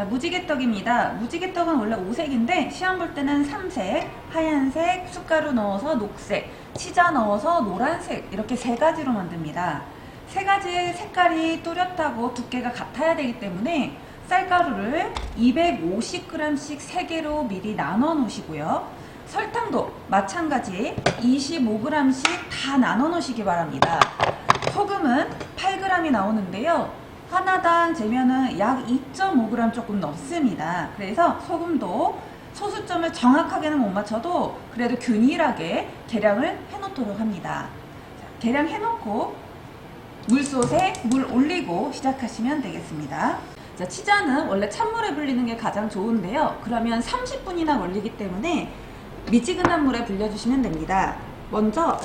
자, 무지개떡입니다. 무지개떡은 원래 5색인데 시험 볼 때는 3색, 하얀색, 숟가루 넣어서 녹색, 치자 넣어서 노란색 이렇게 세 가지로 만듭니다. 세 가지 색깔이 뚜렷하고 두께가 같아야 되기 때문에 쌀가루를 250g씩 3개로 미리 나눠 놓으시고요. 설탕도 마찬가지 25g씩 다 나눠 놓으시기 바랍니다. 소금은 8g이 나오는데요. 하나당 재면은 약 2.5g 조금 넘습니다. 그래서 소금도 소수점을 정확하게는 못 맞춰도 그래도 균일하게 계량을 해놓도록 합니다. 자, 계량 해놓고 물솥에 물 올리고 시작하시면 되겠습니다. 자, 치자는 원래 찬물에 불리는 게 가장 좋은데요. 그러면 30분이나 걸리기 때문에 미지근한 물에 불려주시면 됩니다. 먼저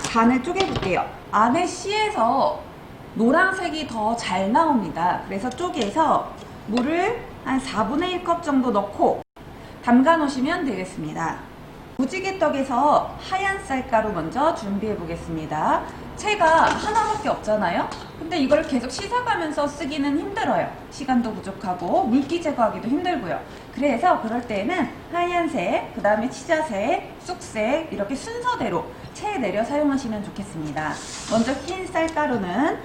잔을 쪼개볼게요. 안에 씨에서 노란색이 더 잘 나옵니다. 그래서 쪼개서 물을 한 4분의 1컵 정도 넣고 담가 놓으시면 되겠습니다. 무지개떡에서 하얀 쌀가루 먼저 준비해 보겠습니다. 채가 하나밖에 없잖아요. 근데 이걸 계속 씻어가면서 쓰기는 힘들어요. 시간도 부족하고 물기 제거하기도 힘들고요. 그래서 그럴 때는 하얀색, 그 다음에 치자색, 쑥색 이렇게 순서대로 채에 내려 사용하시면 좋겠습니다. 먼저 흰 쌀가루는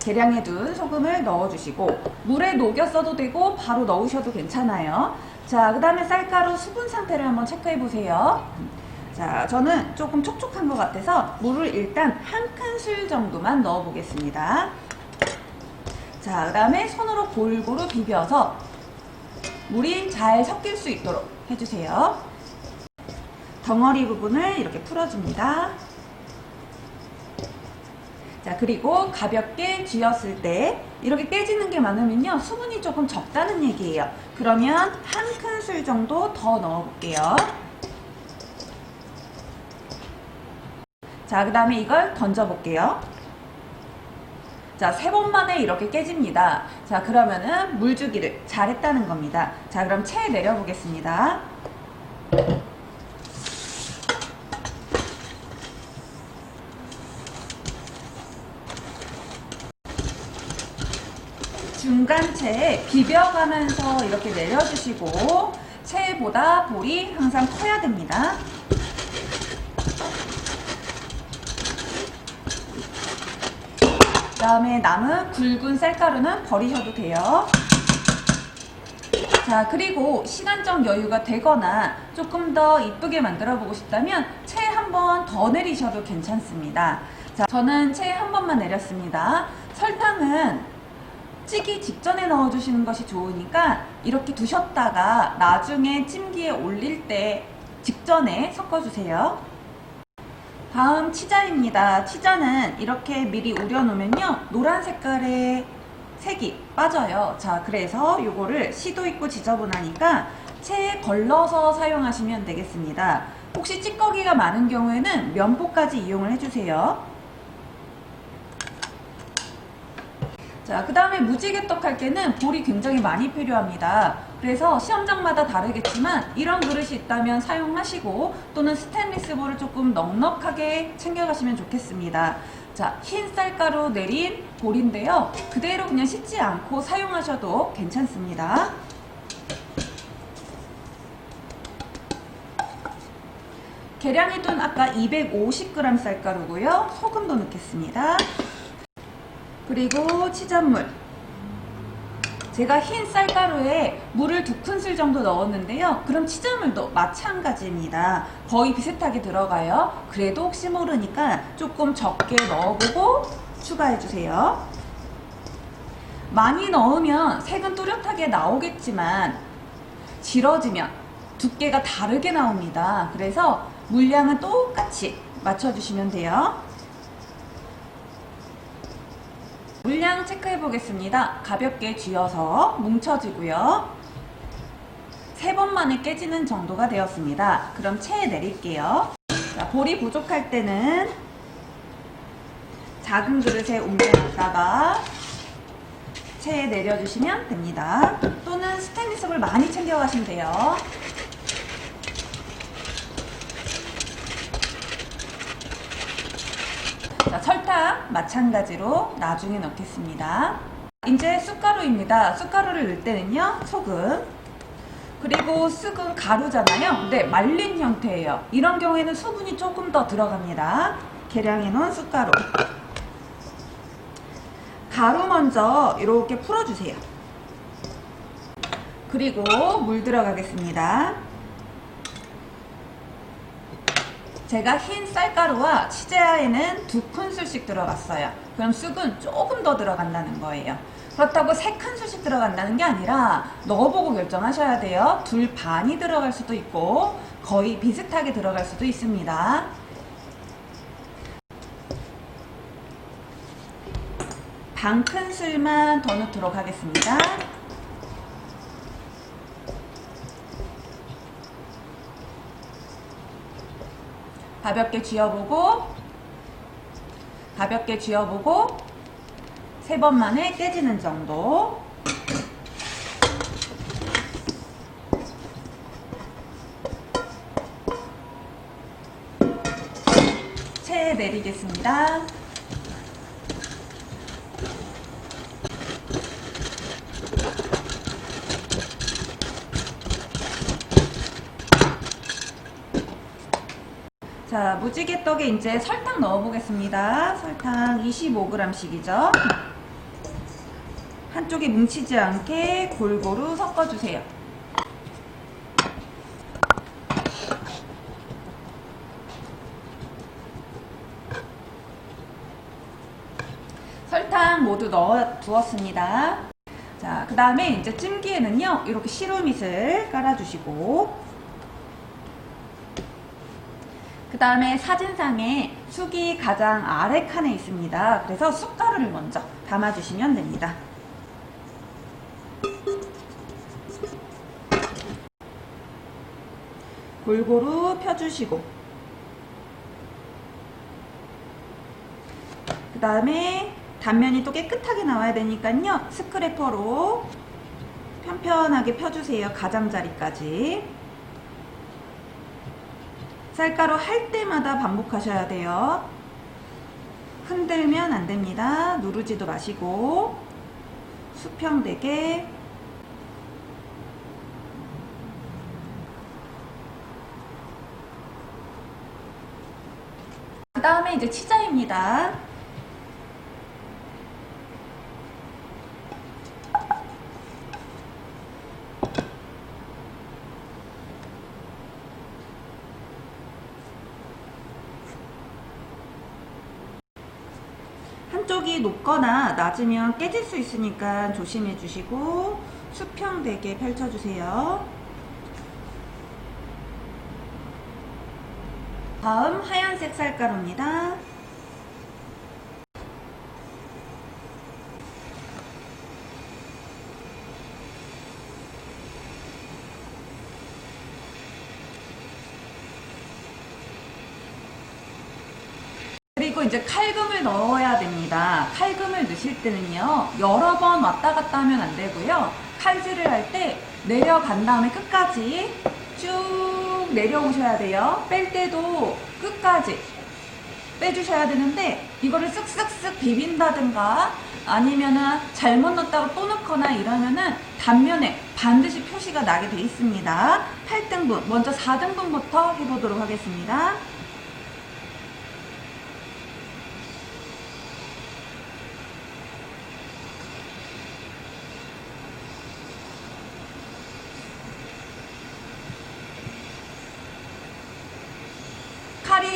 계량해 둔 소금을 넣어주시고 물에 녹여 써도 되고 바로 넣으셔도 괜찮아요. 자, 그 다음에 쌀가루 수분 상태를 한번 체크해 보세요. 자, 저는 조금 촉촉한 것 같아서 물을 일단 한 큰술 정도만 넣어 보겠습니다. 자, 그 다음에 손으로 골고루 비벼서 물이 잘 섞일 수 있도록 해주세요. 덩어리 부분을 이렇게 풀어줍니다. 자, 그리고 가볍게 쥐었을 때 이렇게 깨지는 게 많으면요. 수분이 조금 적다는 얘기예요. 그러면 한 큰술 정도 더 넣어 볼게요. 자, 그 다음에 이걸 던져 볼게요. 자, 세 번 만에 이렇게 깨집니다. 자, 그러면은 물주기를 잘했다는 겁니다. 자, 그럼 채에 내려보겠습니다. 중간 채에 비벼가면서 이렇게 내려주시고 채보다 볼이 항상 커야 됩니다. 그 다음에 남은 굵은 쌀가루는 버리셔도 돼요. 자, 그리고 시간적 여유가 되거나 조금 더 이쁘게 만들어 보고 싶다면 채 한 번 더 내리셔도 괜찮습니다. 자, 저는 채 한 번만 내렸습니다. 설탕은 찌기 직전에 넣어주시는 것이 좋으니까 이렇게 두셨다가 나중에 찜기에 올릴 때 직전에 섞어주세요. 다음 치자입니다. 치자는 이렇게 미리 우려놓으면요. 노란 색깔의 색이 빠져요. 자, 그래서 요거를 시도 있고 지저분하니까 체에 걸러서 사용하시면 되겠습니다. 혹시 찌꺼기가 많은 경우에는 면포까지 이용을 해주세요. 자, 그 다음에 무지개떡 할 때는 볼이 굉장히 많이 필요합니다. 그래서 시험장마다 다르겠지만 이런 그릇이 있다면 사용하시고 또는 스테인리스 볼을 조금 넉넉하게 챙겨가시면 좋겠습니다. 자, 흰 쌀가루 내린 볼인데요. 그대로 그냥 씻지 않고 사용하셔도 괜찮습니다. 계량해둔 아까 250g 쌀가루고요. 소금도 넣겠습니다. 그리고 치잔물. 제가 흰 쌀가루에 물을 두 큰술 정도 넣었는데요. 그럼 치자물도 마찬가지입니다. 거의 비슷하게 들어가요. 그래도 혹시 모르니까 조금 적게 넣어보고 추가해주세요. 많이 넣으면 색은 뚜렷하게 나오겠지만 질어지면 두께가 다르게 나옵니다. 그래서 물량은 똑같이 맞춰주시면 돼요. 물량 체크해 보겠습니다. 가볍게 쥐어서 뭉쳐지고요. 세 번 만에 깨지는 정도가 되었습니다. 그럼 체에 내릴게요. 자, 볼이 부족할 때는 작은 그릇에 옮겨놨다가 체에 내려주시면 됩니다. 또는 스테인리스 볼 많이 챙겨가시면 돼요. 자, 설탕 마찬가지로 나중에 넣겠습니다. 이제 쑥가루입니다. 쑥가루를 넣을 때는요, 소금. 그리고 쑥은 가루잖아요. 근데 말린 형태예요. 이런 경우에는 수분이 조금 더 들어갑니다. 계량해 놓은 쑥가루. 가루 먼저 이렇게 풀어주세요. 그리고 물 들어가겠습니다. 제가 흰 쌀가루와 치즈아에는 두 큰술씩 들어갔어요. 그럼 쑥은 조금 더 들어간다는 거예요. 그렇다고 세 큰술씩 들어간다는 게 아니라 넣어보고 결정하셔야 돼요. 둘 반이 들어갈 수도 있고 거의 비슷하게 들어갈 수도 있습니다. 반 큰술만 더 넣도록 하겠습니다. 가볍게 쥐어보고 가볍게 쥐어보고 세 번 만에 깨지는 정도 체에 내리겠습니다. 자, 무지개 떡에 이제 설탕 넣어보겠습니다. 설탕 25g씩이죠. 한쪽이 뭉치지 않게 골고루 섞어주세요. 설탕 모두 넣어 두었습니다. 자, 그 다음에 이제 찜기에는요, 이렇게 시루밋을 깔아주시고, 그 다음에 사진상에 쑥이 가장 아래 칸에 있습니다. 그래서 쑥가루를 먼저 담아주시면 됩니다. 골고루 펴주시고 그 다음에 단면이 또 깨끗하게 나와야 되니까요. 스크래퍼로 편편하게 펴주세요. 가장자리까지. 쌀가루 할 때마다 반복하셔야 돼요. 흔들면 안 됩니다. 누르지도 마시고 수평되게 그 다음에 이제 치자입니다. 한쪽이 높거나 낮으면 깨질 수 있으니까 조심해 주시고 수평되게 펼쳐주세요. 다음 하얀색 쌀가루입니다. 그리고 이제 칼금을 넣어야 됩니다. 칼금을 넣으실 때는요, 여러 번 왔다 갔다 하면 안 되고요. 칼질을 할 때 내려간 다음에 끝까지 쭉 내려오셔야 돼요. 뺄 때도 끝까지 빼주셔야 되는데, 이거를 쓱쓱쓱 비빈다든가 아니면은 잘못 넣었다가 또 넣거나 이러면은 단면에 반드시 표시가 나게 돼 있습니다. 8등분, 먼저 4등분부터 해보도록 하겠습니다.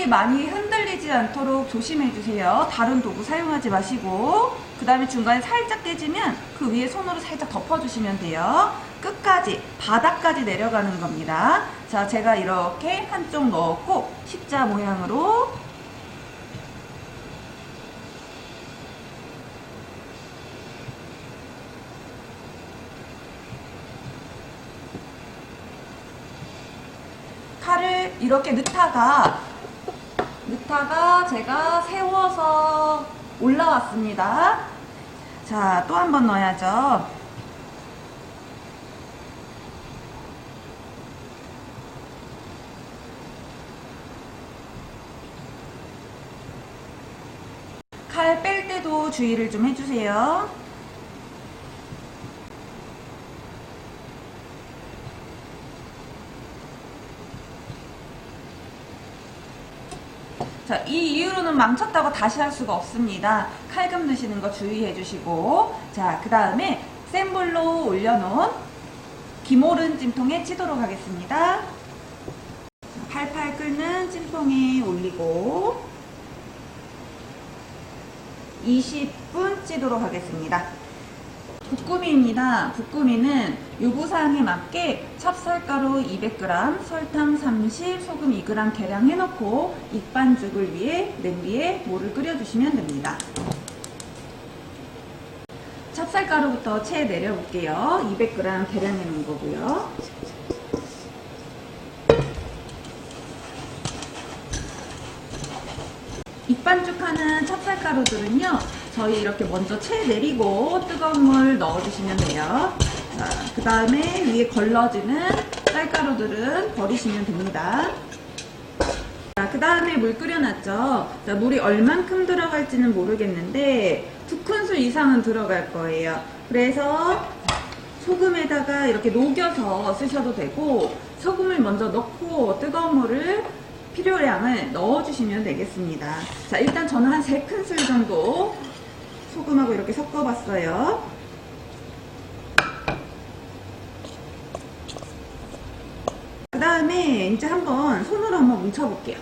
많이 흔들리지 않도록 조심해 주세요. 다른 도구 사용하지 마시고 그 다음에 중간에 살짝 깨지면 그 위에 손으로 살짝 덮어주시면 돼요. 끝까지 바닥까지 내려가는 겁니다. 자, 제가 이렇게 한쪽 넣었고 십자 모양으로 칼을 이렇게 넣다가 넣다가 제가 세워서 올라왔습니다. 자, 또 한 번 넣어야죠. 칼 뺄 때도 주의를 좀 해주세요. 자, 이 이후로는 망쳤다고 다시 할 수가 없습니다. 칼금 넣으시는 거 주의해 주시고. 자, 그 다음에 센 불로 올려놓은 기모른 찜통에 찌도록 하겠습니다. 팔팔 끓는 찜통에 올리고 20분 찌도록 하겠습니다. 볶음이입니다. 볶음이는 요구사항에 맞게 찹쌀가루 200g, 설탕 30, 소금 2g 계량 해놓고 익반죽을 위해 냄비에 물을 끓여주시면 됩니다. 찹쌀가루부터 채 내려볼게요. 200g 계량해 놓은 거고요. 익반죽하는 찹쌀가루들은요, 저희 이렇게 먼저 채 내리고 뜨거운 물 넣어주시면 돼요. 자, 그 다음에 위에 걸러지는 쌀가루들은 버리시면 됩니다. 자, 그 다음에 물 끓여놨죠. 자, 물이 얼만큼 들어갈지는 모르겠는데, 두 큰술 이상은 들어갈 거예요. 그래서 소금에다가 이렇게 녹여서 쓰셔도 되고, 소금을 먼저 넣고 뜨거운 물을 필요량을 넣어주시면 되겠습니다. 자, 일단 저는 한세 큰술 정도 소금하고 이렇게 섞어봤어요. 그 다음에 이제 한번 손으로 한번 뭉쳐볼게요.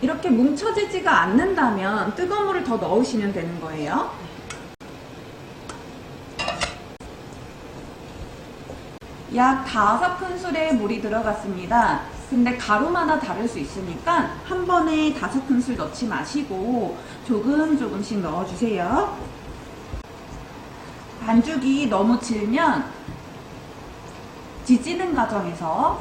이렇게 뭉쳐지지가 않는다면 뜨거운 물을 더 넣으시면 되는 거예요. 약 다섯 큰술의 물이 들어갔습니다. 근데 가루마다 다를 수 있으니까 한 번에 다섯 큰술 넣지 마시고 조금 조금씩 넣어주세요. 반죽이 너무 질면 지지는 과정에서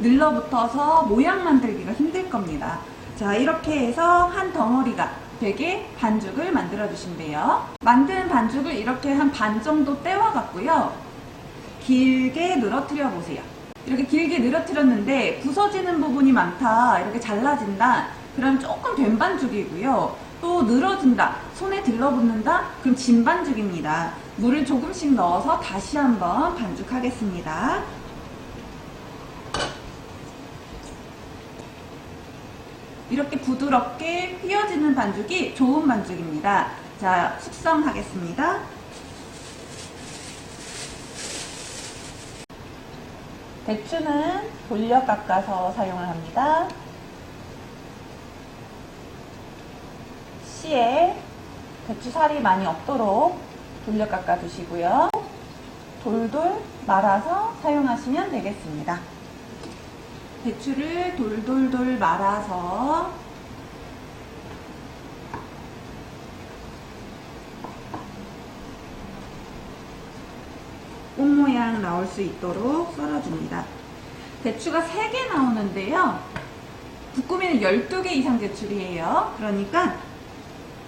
늘러붙어서 모양 만들기가 힘들 겁니다. 자, 이렇게 해서 한 덩어리가 되게 반죽을 만들어 주시면 돼요. 만든 반죽을 이렇게 한 반 정도 떼와 갖고요. 길게 늘어뜨려 보세요. 이렇게 길게 늘어뜨렸는데 부서지는 부분이 많다, 이렇게 잘라진다, 그럼 조금 된 반죽이고요. 또 늘어진다, 손에 들러붙는다, 그럼 진 반죽입니다. 물을 조금씩 넣어서 다시 한번 반죽하겠습니다. 이렇게 부드럽게 휘어지는 반죽이 좋은 반죽입니다. 자, 숙성하겠습니다. 대추는 돌려 깎아서 사용을 합니다. 씨에 대추살이 많이 없도록 돌려 깎아 주시고요. 돌돌 말아서 사용하시면 되겠습니다. 대추를 돌돌돌 말아서 모양 나올 수 있도록 썰어줍니다. 대추가 3개 나오는데요. 부꾸미는 12개 이상 대출이에요. 그러니까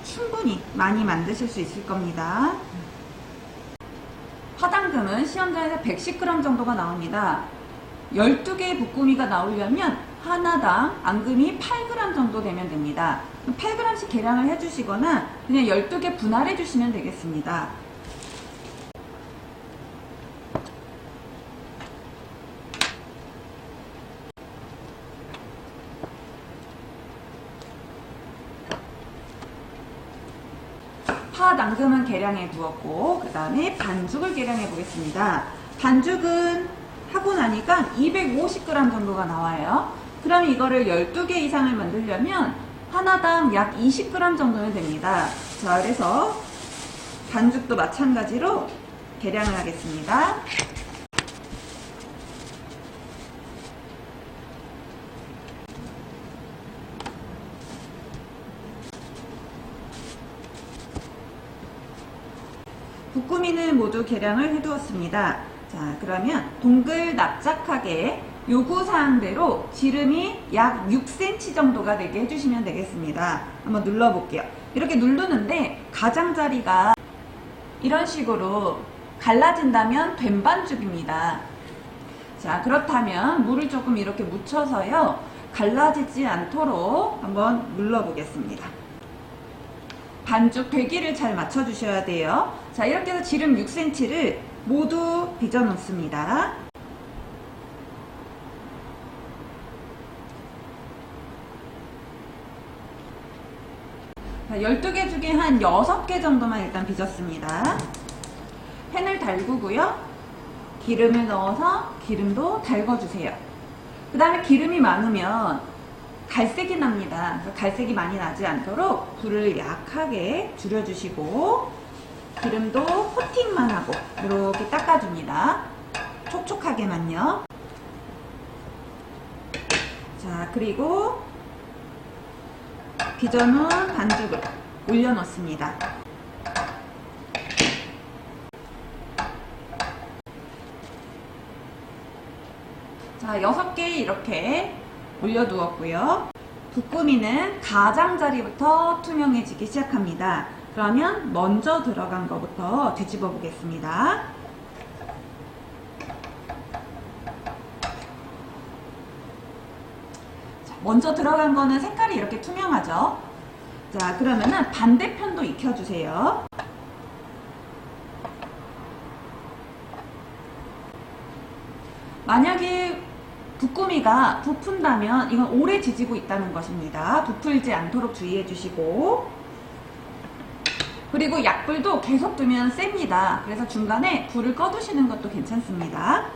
충분히 많이 만드실 수 있을 겁니다. 화당금은 시험장에서 110g 정도가 나옵니다. 12개의 부꾸미가 나오려면 하나당 앙금이 8g 정도 되면 됩니다. 8g씩 계량을 해주시거나 그냥 12개 분할해 주시면 되겠습니다. 파 당금은 계량해 두었고 그 다음에 반죽을 계량해 보겠습니다. 반죽은 하고 나니까 250g 정도가 나와요. 그럼 이거를 12개 이상을 만들려면 하나당 약 20g 정도는 됩니다. 자, 그래서 반죽도 마찬가지로 계량을 하겠습니다. 부꾸미는 모두 계량을 해두었습니다. 자, 그러면 동글 납작하게 요구사항대로 지름이 약 6cm 정도가 되게 해주시면 되겠습니다. 한번 눌러볼게요. 이렇게 누르는데 가장자리가 이런 식으로 갈라진다면 된 반죽입니다. 자, 그렇다면 물을 조금 이렇게 묻혀서요. 갈라지지 않도록 한번 눌러보겠습니다. 반죽 되기를 잘 맞춰주셔야 돼요. 자, 이렇게 해서 지름 6cm를 모두 빚어 놓습니다. 자, 12개 중에 한 6개 정도만 일단 빚었습니다. 팬을 달구고요. 기름을 넣어서 기름도 달궈주세요. 그 다음에 기름이 많으면 갈색이 납니다. 그래서 갈색이 많이 나지 않도록 불을 약하게 줄여주시고 기름도 코팅만 하고 이렇게 닦아줍니다. 촉촉하게만요. 자, 그리고 빚어놓은 반죽을 올려놓습니다. 자, 여섯 개 이렇게 올려두었고요. 부꾸미는 가장자리부터 투명해지기 시작합니다. 그러면 먼저 들어간 것부터 뒤집어 보겠습니다. 자, 먼저 들어간 거는 색깔이 이렇게 투명하죠? 자, 그러면은 반대편도 익혀주세요. 만약에 부꾸미가 부푼다면 이건 오래 지지고 있다는 것입니다. 부풀지 않도록 주의해 주시고 그리고 약불도 계속 두면 셉니다. 그래서 중간에 불을 꺼두시는 것도 괜찮습니다.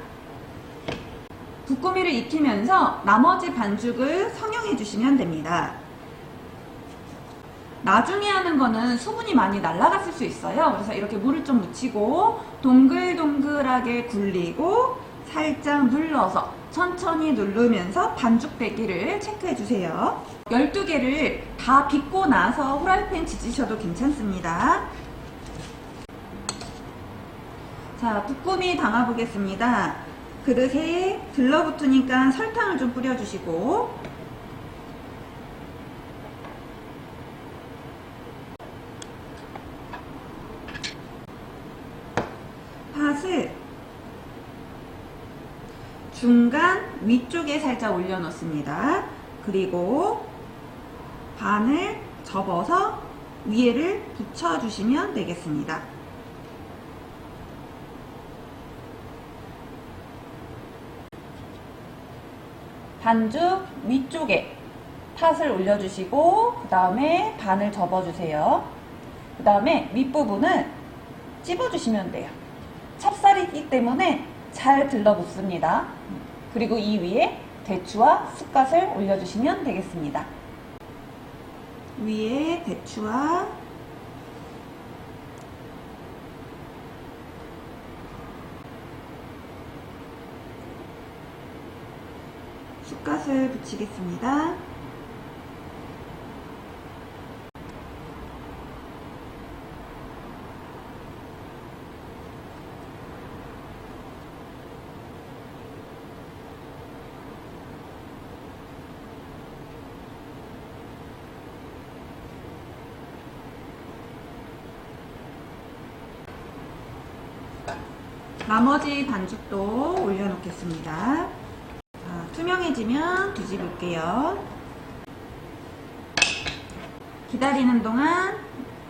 부꾸미를 익히면서 나머지 반죽을 성형해 주시면 됩니다. 나중에 하는 거는 수분이 많이 날아갔을 수 있어요. 그래서 이렇게 물을 좀 묻히고 동글동글하게 굴리고 살짝 눌러서 천천히 누르면서 반죽되기를 체크해 주세요. 12개를 다 빚고 나서 후라이팬 지지셔도 괜찮습니다. 자, 부꾸미 담아 보겠습니다. 그릇에 들러붙으니까 설탕을 좀 뿌려주시고 팥을 중간 위쪽에 살짝 올려놓습니다. 그리고 반을 접어서 위에를 붙여주시면 되겠습니다. 반죽 위쪽에 팥을 올려주시고 그 다음에 반을 접어주세요. 그 다음에 윗부분은 찝어주시면 돼요. 찹쌀이기 때문에 잘 들러붙습니다. 그리고 이 위에 대추와 쑥갓을 올려주시면 되겠습니다. 위에 대추와 쑥갓을 붙이겠습니다. 나머지 반죽도 올려놓겠습니다. 자, 투명해지면 뒤집을게요. 기다리는 동안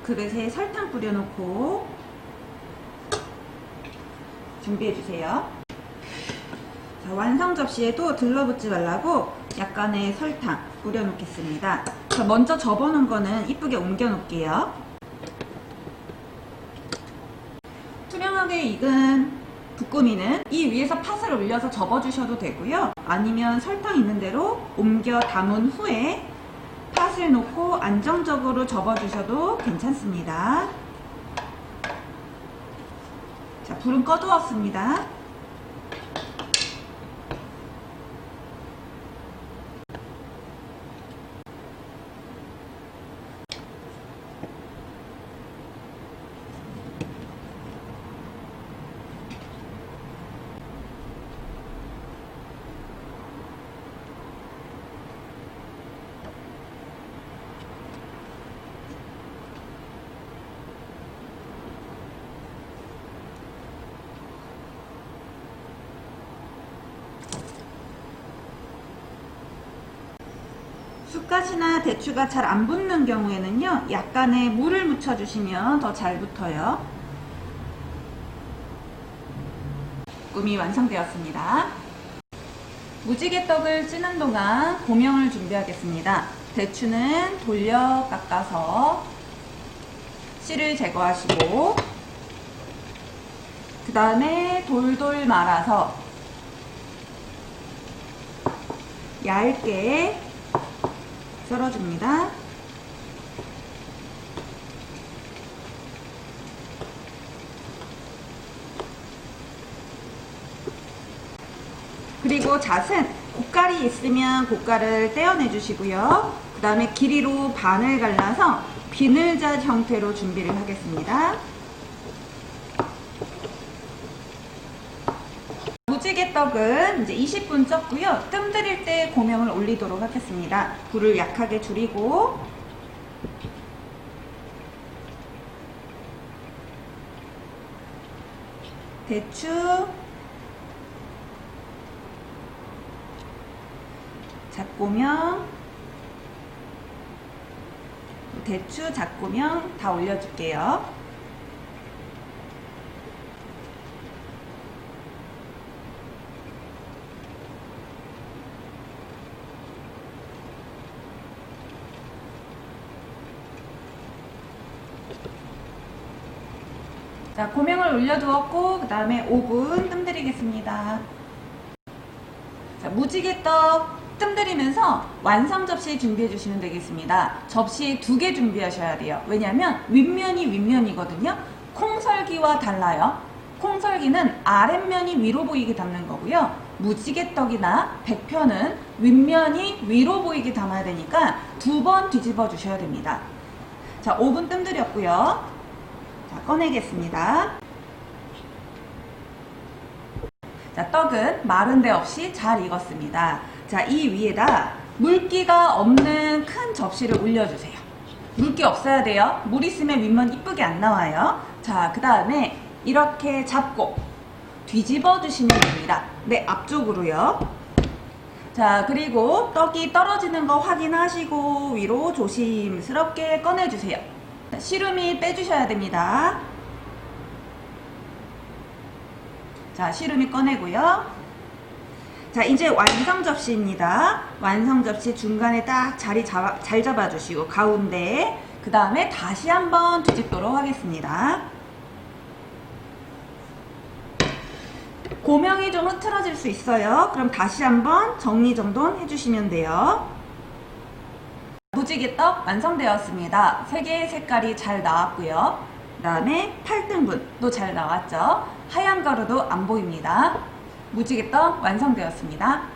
그릇에 설탕 뿌려놓고 준비해주세요. 자, 완성 접시에도 들러붙지 말라고 약간의 설탕 뿌려놓겠습니다. 자, 먼저 접어놓은 거는 이쁘게 옮겨놓을게요. 투명하게 익은 부 꾸미는 이 위에서 팥을 올려서 접어주셔도 되고요. 아니면 설탕 있는 대로 옮겨 담은 후에 팥을 놓고 안정적으로 접어주셔도 괜찮습니다. 자, 불은 꺼두었습니다. 쑥갓이나 대추가 잘 안 붙는 경우에는요, 약간의 물을 묻혀 주시면 더 잘 붙어요. 꿈이 완성되었습니다. 무지개 떡을 찌는 동안 고명을 준비하겠습니다. 대추는 돌려 깎아서 씨를 제거하시고 그 다음에 돌돌 말아서 얇게 썰어줍니다. 그리고 잣은 고깔이 있으면 고깔을 떼어내 주시고요. 그 다음에 길이로 반을 갈라서 비늘잣 형태로 준비를 하겠습니다. 떡은 이제 20분 쪘고요. 뜸 들일 때 고명을 올리도록 하겠습니다. 불을 약하게 줄이고 대추 잡고명 대추 잡고명 다 올려줄게요. 올려두었고 그 다음에 5분 뜸 들이겠습니다. 자, 무지개떡 뜸 들이면서 완성 접시 준비해 주시면 되겠습니다. 접시 두 개 준비하셔야 돼요. 왜냐하면 윗면이 윗면이거든요. 콩설기와 달라요. 콩설기는 아랫면이 위로 보이게 담는 거고요. 무지개떡이나 백편은 윗면이 위로 보이게 담아야 되니까 두 번 뒤집어 주셔야 됩니다. 자, 5분 뜸 들였고요. 자, 꺼내겠습니다. 자, 떡은 마른 데 없이 잘 익었습니다. 자, 이 위에다 물기가 없는 큰 접시를 올려주세요. 물기 없어야 돼요. 물 있으면 윗면 이쁘게 안 나와요. 자, 그 다음에 이렇게 잡고 뒤집어 주시면 됩니다. 네, 앞쪽으로요. 자, 그리고 떡이 떨어지는 거 확인하시고 위로 조심스럽게 꺼내주세요. 시름이 빼주셔야 됩니다. 자, 시름이 꺼내고요. 자, 이제 완성 접시입니다. 완성 접시 중간에 딱 자리 잡아, 잘 잡아주시고 가운데 그 다음에 다시 한번 뒤집도록 하겠습니다. 고명이 좀 흐트러질 수 있어요. 그럼 다시 한번 정리정돈 해주시면 돼요. 무지개떡 완성되었습니다. 세 개의 색깔이 잘 나왔고요. 그 다음에 8등분도 잘 나왔죠. 하얀 가루도 안 보입니다. 무지개떡 완성되었습니다.